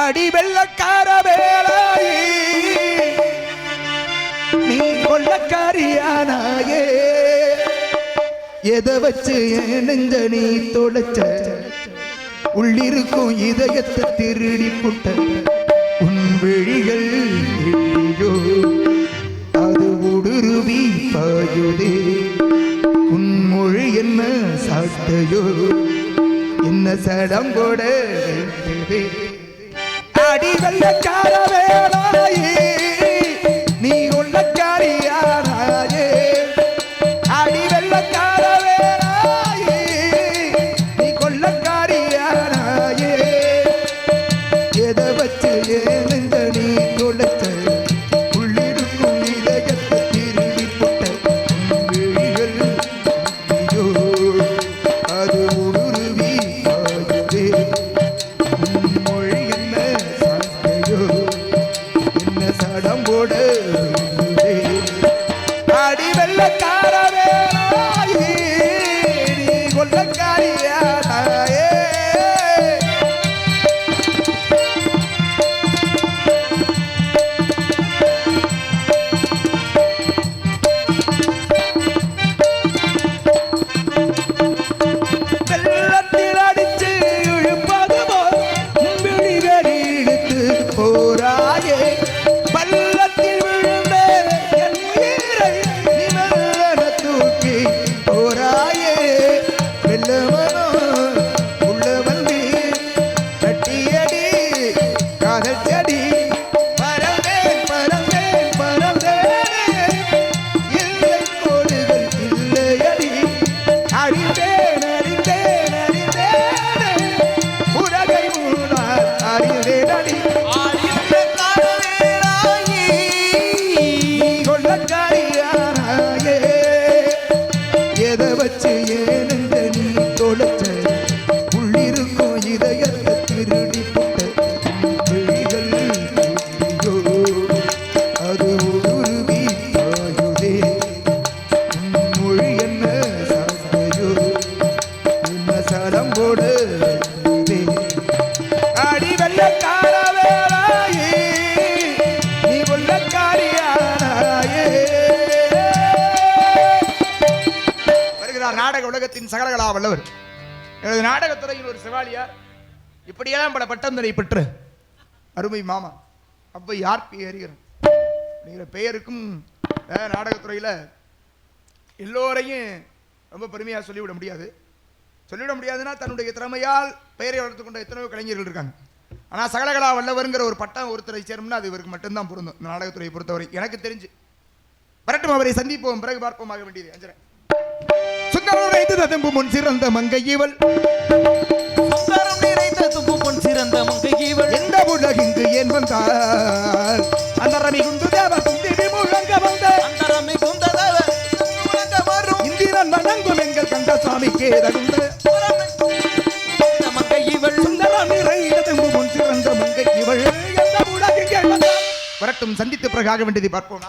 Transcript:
அடி வெள்ளக்கார வேலாயி நீ கொள்ளக்காரியானாயே. எதை வச்சு நெஞ்ச நீ தொலைச்ச உள்ளிருக்கும் இதயத்தை திருடி புட்ட. உன் விழிகள் அது உடுருவி பாயுதே. உன் மொழி என்ன சாட்டையோ? என்ன சடம் கூட அடி வெள்ளக்கார வேலாயே அடி நாடக உலகத்தின் சகலகலா வல்லவர். எனது நாடகத்துறையில் ஒரு சிவாலியார் இப்படியெல்லாம் பல பட்டந்தனை பெற்று அருமை மாமா அப்போ யார் பெயரிகிறார் அப்படிங்கிற பெயருக்கும் நாடகத்துறையில் எல்லோரையும் ரொம்ப பெருமையாக சொல்லிவிட முடியாது. சொல்லிவிட முடியாதுன்னா தன்னுடைய திறமையால் பெயரை வளர்த்து கொண்ட எத்தனையோ கலைஞர்கள் இருக்காங்க. ஆனால் சகலகலா வல்லவருங்கிற ஒரு பட்டம் ஒருத்தரை சேரும்னா அது இவருக்கு மட்டும்தான் பொருந்தும். இந்த நாடகத்துறையை பொறுத்தவரை எனக்கு தெரிஞ்சு. வரட்டும் அவரை சந்திப்போம் பிறகு பார்ப்போம் ஆக வேண்டியது. அஞ்சரை சுந்தரம் வைத்து ததும்பு முன் சிறந்த மங்கை இவள். சுந்தரம் நிறைந்த தும்பு பொன் சிறந்த மங்கை இவள். எந்த உலகிங்கு ஏன் வந்தார்? அந்த ரவி குந்து தேவ குந்திடி முழங்க வந்த அந்தரமை குந்ததவ உலக வரும். இந்திரன் வணங்கும் எங்கள் கந்த சாமிக்கே தகுந்த மங்கை இவள். சுந்தரம் நிறைந்த ததும்பு முன் சிறந்த மங்கை இவள். எந்த உலகிங்கு வரட்டும் சந்தித்து பிறகாக வேண்டியதை பார்ப்போம்.